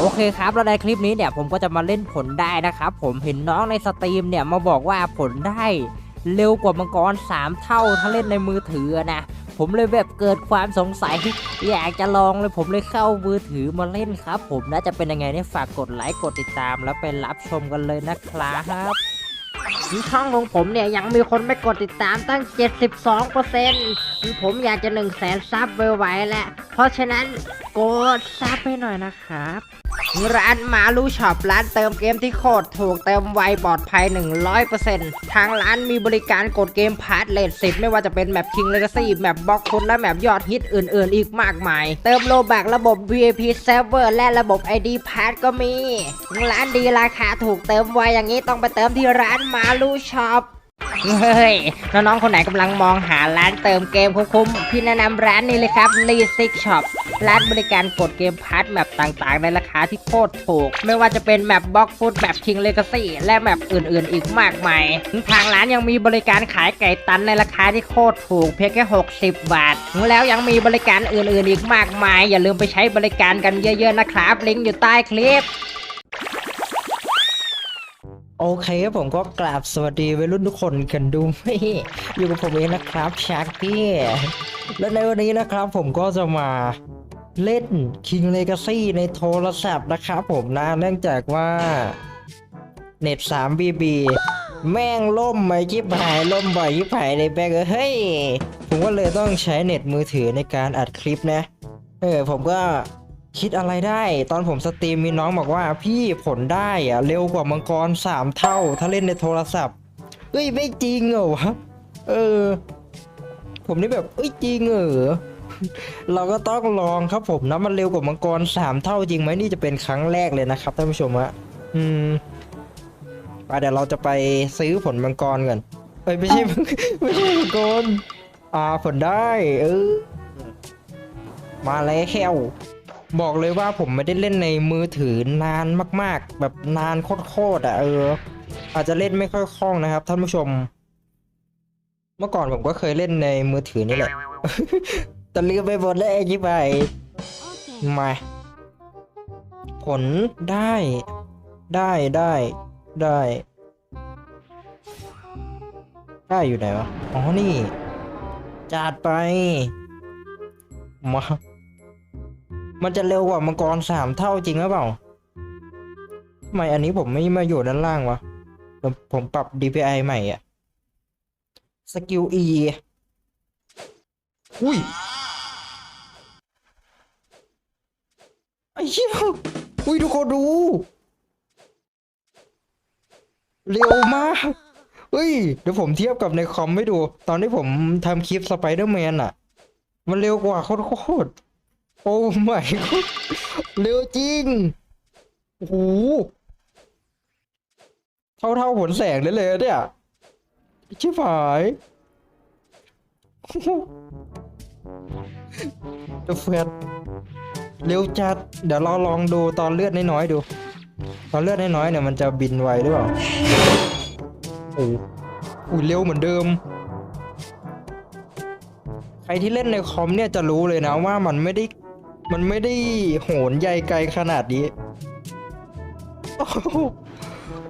โอเคครับแล้วในคลิปนี้เนี่ยผมก็จะมาเล่นผลได้นะครับผมเห็นน้องในสตรีมเนี่ยมาบอกว่าผลได้เร็วกว่ามังกร 3 เท่าถ้าเล่นในมือถือนะผมเลยแบบเกิดความสงสัยอยากจะลองเลยผมเลยเข้ามือถือมาเล่นครับ ผมน่าจะเป็นยังไงเนี่ยฝากกดไลค์กดติดตาม แล้วไปรับชมกันเลยนะครับช่องของผมเนี่ยยังมีคนไม่กดติดตามตั้ง 72%ผมอยากจะ1 0 0 0 0แสนซับไวๆแล้วเพราะฉะนั้นกดซับให้หน่อยนะครับ ร้านมาลูช็อปร้านเติมเกมที่โคตรถูกเติมไวปลอดภัย 100%ทางร้านมีบริการกดเกมพาร์ทเลทสิไม่ว่าจะเป็นแมปคิงเลกาซี่แมปบล็อกคุณและแมปยอดฮิตอื่นๆ อีกมากมาย เติมโลแบกระบบ VIP Server และระบบ ID p a s s ก็มี ร้านดีราคาถูกเติมไวอย่างนี้ต้องไปเติมที่ร้านมาลูช็อป เฮ้ยน้องๆคนไหนกำลังมองหาร้านเติมเกมคุ้มๆพี่แนะนำร้านนี้เลยครับลีซิกช็อปร้านบริการกดเกมพาร์ทแมปต่างๆ ในราคาที่โคตรถูก ไม่ว่าจะเป็นแมปบล็อกฟุตแมปคิงเลกาซี่และแมปอื่นๆ อีกมากมายทางร้านยังมีบริการขายไก่ตันในราคาที่โคตรถูก เพียงแค่ 60 บาท แล้วยังมีบริการอื่นๆ อีกมากมาย อย่าลืมไปใช้บริการกันเยอะ ๆ นะครับ ลิงก์อยู่ใต้คลิป โอเคครับผมก็กราบสวัสดีวัยรุ่นทุกคนกันดูอยู่กับผมเองนะครับชาร์กี้และในวันนี้นะครับผมก็จะมาเล่น King Legacy ในโทรศัพท์นะครับผมนะเนื่องจากว่าเน็ต 3BB แม่งล่มไม่ยิบหายล่มบ่อยยิบหายเลยแบกเฮ้ย ผมก็เลยต้องใช้เน็ตมือถือในการอัดคลิปนะ เออผมก็ คิดอะไรได้ ตอนผมสตรีมมีน้องบอกว่าพี่ผลได้อะเร็วกว่ามังกรสามเท่า ถ้าเล่นในโทรศัพท์เอ้ยไม่จริงเหรอวะเออ ผมนี่แบบเอ้ยจริงเหรอเราก็ต้องลองครับผมนะมันเร็วกว่ามังกรสามเท่าจริงไหมนี่จะเป็นครั้งแรกเลยนะครับท่านผู้ชมฮะอืมไปเดี๋ยวเราจะไปซื้อผลมังกรก่อนเอ้ยไม่ใช่ไม่ใช่มังกรอ่าผลได้ เออมาแล้ว บอกเลยว่าผมไม่ได้เล่นในมือถือนานมากๆ แบบนานโคตรๆอะเออ อาจจะเล่นไม่ค่อยคล่องนะครับ ท่านผู้ชม เมื่อก่อนผมก็เคยเล่นในมือถือนี่แหละแต่ลืมไปหมดแล้วไอ้ยิบไปมาผลได้ ได้ได้ได้ได้อยู่ไหนวะ อ๋อ นี่ จัดไป มา มันจะเร็วกว่ามังกรสามเท่าจริงหรือเปล่าทำไมอันนี้ผมไม่มาอยู่ด้านล่างวะเดี๋ยวผมปรับ DPI ใหม่อะสกิล E อุ้ยไอ้เหี้ยอุ้ยทุกคนดู เร็วมากเฮ้ย เดี๋ยวผมเทียบกับในคอมให้ดู ตอนที่ผมทำคลิปสไปเดอร์แมนอะมันเร็วกว่าโคตรๆ โอ้ไม่เร็วจริงโอ้โหเท่าเท่าผลแสงได้เลยเนี่ยชิบหายตัวแฟดเร็วจัด เดี๋ยวเราลองดูตอนเลือดน้อยๆดู ตอนเลือดน้อยๆเนี่ยมันจะบินไวหรือเปล่าโอ้โหเร็วเหมือนเดิม ใครที่เล่นในคอมเนี่ยจะรู้เลยนะว่ามันไม่ได้ มันไม่ได้โหนใยไกลขนาดนี้โอ้โห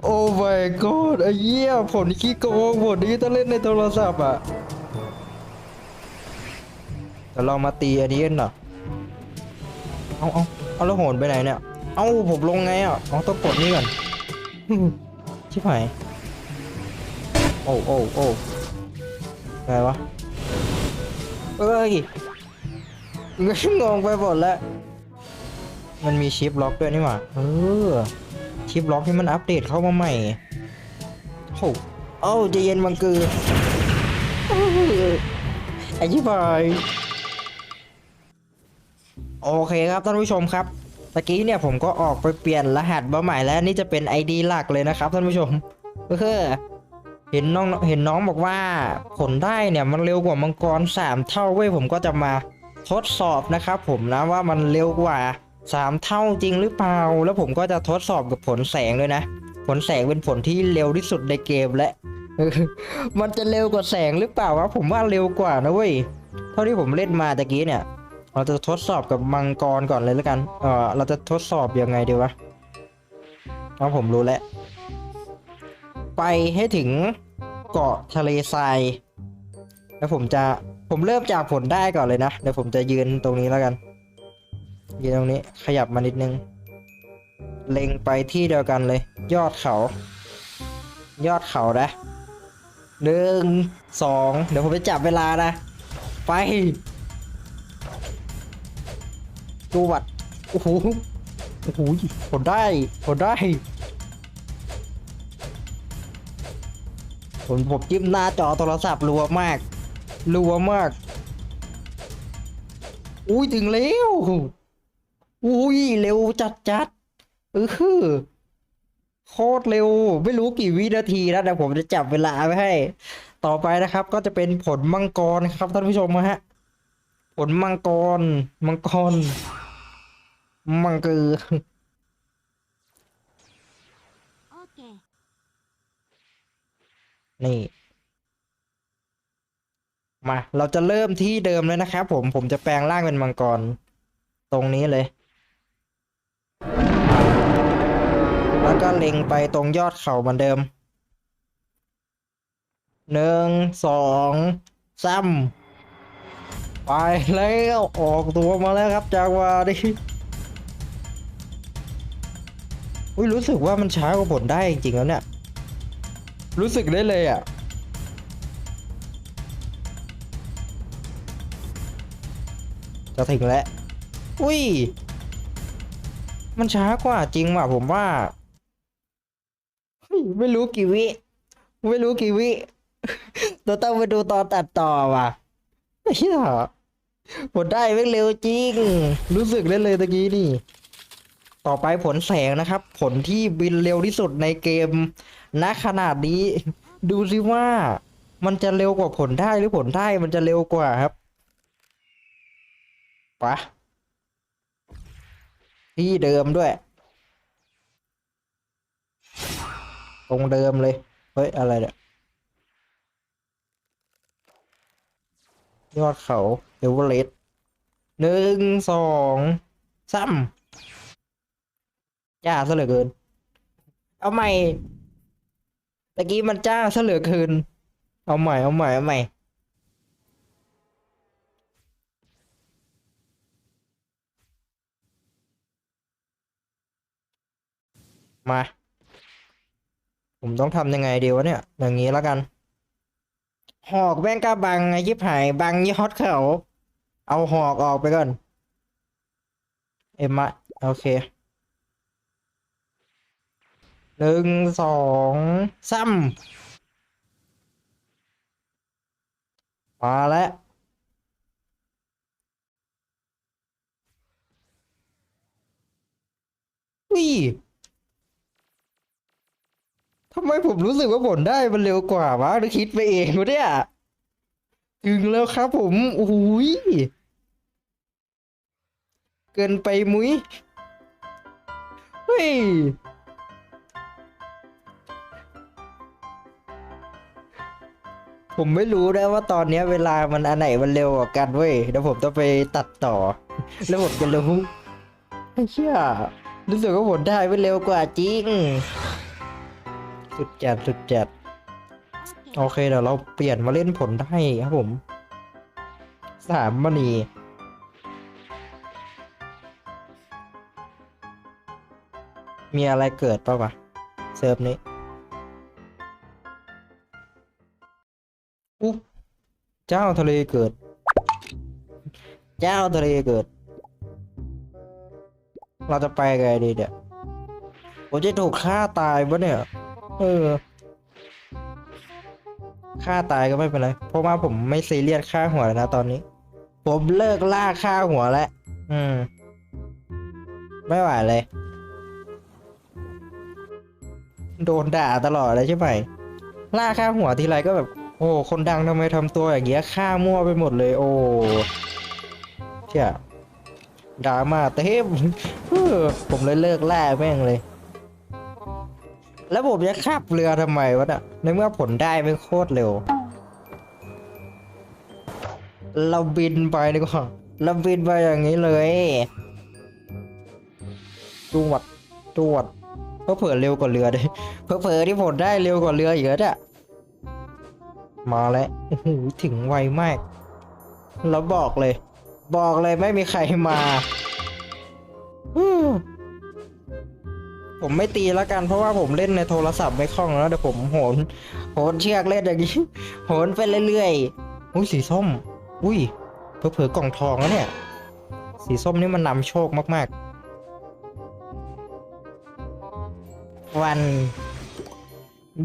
โอ้ my god ไอ้เหี้ยผลขี้โกงผลนี้ถ้าเล่นในโทรศัพท์อะเดี๋ยวเรามาตีอันนี้กันหน่อยเอาเอาเอาแล้วโหนไปไหนเนี่ย เอาผมลงไงอะเอาต้องกดนี่ก่อนชิบหายโอ้โอ้โอ้ไงวะเอ้ย งงไปหมดแล้ว มันมีชิปล็อกด้วยนี่หว่า เออ ชิปล็อกที่มันอัปเดตเข้ามาใหม่โอ้เอ้าจะเย็นบังเกือเออไอ้ชิบายโอเคครับท่านผู้ชมครับตะกี้เนี่ยผมก็ออกไปเปลี่ยนรหัสมาใหม่แล้วนี่จะเป็น ID หลักเลยนะครับท่านผู้ชมเออเห็นน้องเห็นน้องบอกว่าผลได้เนี่ยมันเร็วกว่ามังกรสามเท่าเว้ยผมก็จะมา ทดสอบนะครับผมนะว่ามันเร็วกว่าสามเท่าจริงหรือเปล่า แล้วผมก็จะทดสอบกับผลแสงด้วยนะ ผลแสงเป็นผลที่เร็วที่สุดในเกมและ มันจะเร็วกว่าแสงหรือเปล่าวะผมว่าเร็วกว่านะเว้ยเท่าที่ผมเล่นมาตะกี้เนี่ยเราจะทดสอบกับมังกรก่อนเลยแล้วกัน เออเราจะทดสอบยังไงดีวะเพราะผมรู้แล้ว ไปให้ถึงเกาะทะเลทราย แล้วผมจะ ผมเริ่มจากผลได้ก่อนเลยนะเดี๋ยวผมจะยืนตรงนี้แล้วกัน ยืนตรงนี้ขยับมานิดนึง เล็งไปที่เดียวกันเลย ยอดเขา ยอดเขานะหนึ่งสองเดี๋ยวผมจะจับเวลานะ ไปดูบัตรโอ้โหโอ้โหผลได้ผลได้ผมผมจิ้มหน้าจอโทรศัพท์รัวมาก รัวมาก อุ้ยถึงแล้วอุ้ยเร็วจัดจัดเออคือโคตรเร็ว ไม่รู้กี่วินาทีนะแต่ผมจะจับเวลาไว้ให้ ต่อไปนะครับ ก็จะเป็นผลมังกรครับท่านผู้ชมฮะ ผลมังกร มังกร มังกือ Okay. นี่ มาเราจะเริ่มที่เดิมเลยนะครับผมผมจะแปลงร่างเป็นมังกร ตรงนี้เลย แล้วก็เล็งไปตรงยอดเขาเหมือนเดิมหนึ่งสองสามไปแล้วออกตัวมาแล้วครับจากวาดิอุ้ยรู้สึกว่ามันช้ากว่าผลได้จริงๆแล้วเนี่ย รู้สึกได้เลยอะ จะถึงแล้ว อุ้ย มันช้ากว่าจริงว่ะผมว่า ไม่รู้กี่วิ ไม่รู้กี่วิ เราต้องไปดูตอนตัดต่อว่ะเฮียผลได้ไม่เร็วจริง รู้สึกได้เลยตะกี้นี่ ต่อไปผลแสงนะครับ ผลที่บินเร็วที่สุดในเกม ณ ขนาดนี้ ดูสิว่า มันจะเร็วกว่าผลได้หรือผลได้มันจะเร็วกว่าครับ ปะที่เดิมด้วย ตรงเดิมเลย เฮ้ย อะไรเนี่ยยอดเขาเอเวอเรสต์หนึ่งสองสามจ้าซะเหลือเกิน เอาใหม่ตะกี้มันจ้าซะเหลือเกิน เอาใหม่ เอาใหม่ เอาใหม่ มา ผมต้องทำยังไงดีวะเนี่ย อย่างนี้แล้วกัน หอกแม่งก็บังไงยิบหายบังยี่ฮอดเขา เอาหอกออกไปก่อน เอ็มอะโอเคหนึ่งสองสามมาแล้ววิ ทำไมผมรู้สึกว่าผลได้มันเร็วกว่าวะหรือคิดไปเองวะเนี่ยถึงแล้วครับผมโอ้ยเกินไปมุ้ยเฮ้ยผมไม่รู้นะว่าตอนนี้เวลามันอันไหนมันเร็วกว่ากันเว้ยเดี๋ยวผมต้องไปตัดต่อ แล้วผมจะรู้ไอ้เชี่ยรู้สึกว่าผลได้ไม่เร็วกว่าจริง สุดจัดสุดจัดโอเคเดี๋ยวเราเปลี่ยนมาเล่นผลได้ครับผม สามมณีมีอะไรเกิดป่าวะเซิร์ฟนี้อุ๊เจ้าทะเลเกิด เจ้าทะเลเกิด เราจะไปไงดีเดี๋ยผมจะถูกฆ่าตายปะเนี่ย เออฆ่าตายก็ไม่เป็นไร เพราะว่าผมไม่ซีเรียสฆ่าหัวแล้วนะตอนนี้ ผมเลิกล่าฆ่าหัวแล้ว อืม ไม่ไหวเลย โดนด่าตลอดเลยใช่ไหม ล่าฆ่าหัวทีไรก็แบบ โอ้ คนดังทำไมทำตัวอย่างเงี้ย ฆ่ามั่วไปหมดเลย โอ้เชี่ยดราม่าเต็มผมเลยเลิกล่าแม่งเลย แล้วผมจะขับเรือทำไมวะเนี่ยในเมื่อผลได้ไม่โคตรเร็ว เราบินไปดีกว่าแล้วบินมาอย่างนี้เลยจวดจวดเพอเผลอเร็วกว่าเรือดิเพอเผลอที่ผมได้เร็วกว่าเรืออีกแล้วเนี่ยมาแล้วโอ้โหถึงไวมาก แล้วบอกเลย บอกเลยไม่มีใครมา ผมไม่ตีแล้วกันเพราะว่าผมเล่นในโทรศัพท์ไม่คล่องแล้วเดี๋ยวผมโหนโหนเชือกเล่นอย่างนี้โหนไปเรื่อยๆอุ้ยสีส้ม อุ้ยเผลอๆกล่องทองแล้วเนี่ย สีส้มนี่มันนำโชคมากๆ วัน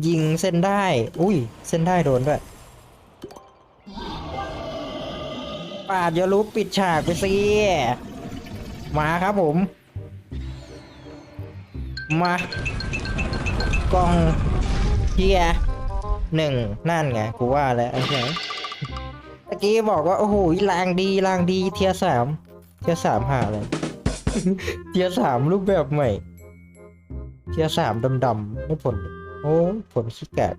ยิงเส้นได้ อุ้ย เส้นได้โดนด้วยปาดอยารู้ปิดฉากไปสิมาครับผม มากล้องเฮียหนึ่งนั่นไงกูว่าแล้วไอ้เหี้ยตะกี้บอกว่าโอ้โหลางดีลางดีเทียสามเทียสามหาเลยเทียสามรูปแบบใหม่เทียสามดำๆไม่ผลโอ้ผลขี้แกะ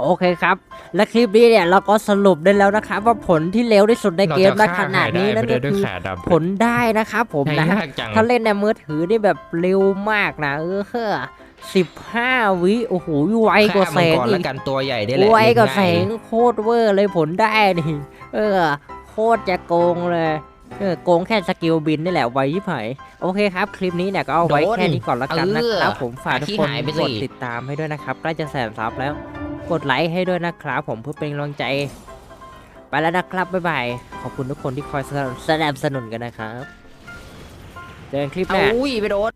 โอเคครับ และคลิปนี้เนี่ยเราก็สรุปได้แล้วนะครับ ว่าผลที่เร็วที่สุดในเกมณขณะนี้นั่นก็คือผลได้นะครับผมนะยากจังถ้าเล่นในมือถือนี่แบบเร็วมากนะเออสิบห้าวิโอ้โหไวกว่าแสงฆ่มัอีแล้กวกันตัวใหญ่ได้แหละไวกว่าง่ายแสงโคตรเวอร์เลยผลได้นี่เออ โคตรจะโกงเลยเออโกงแค่สกิลบินนี่แหละไวยิบหายโอเคครับ คลิปนี้เนี่ยก็เอาไว้แค่นี้ก่อนละกันนะครับผมฝากทุกคนกดติดตามให้ด้วยนะครับใกล้จะแสนซับแล้ว กดไลค์ให้ด้วยนะครับผมเพื่อเป็นกำลังใจ ไปแล้วนะครับบ๊ายบายขอบคุณทุกคนที่คอยสนับสนุนกันนะครับ เจอกันคลิปหน้าอุ้ยไปโดน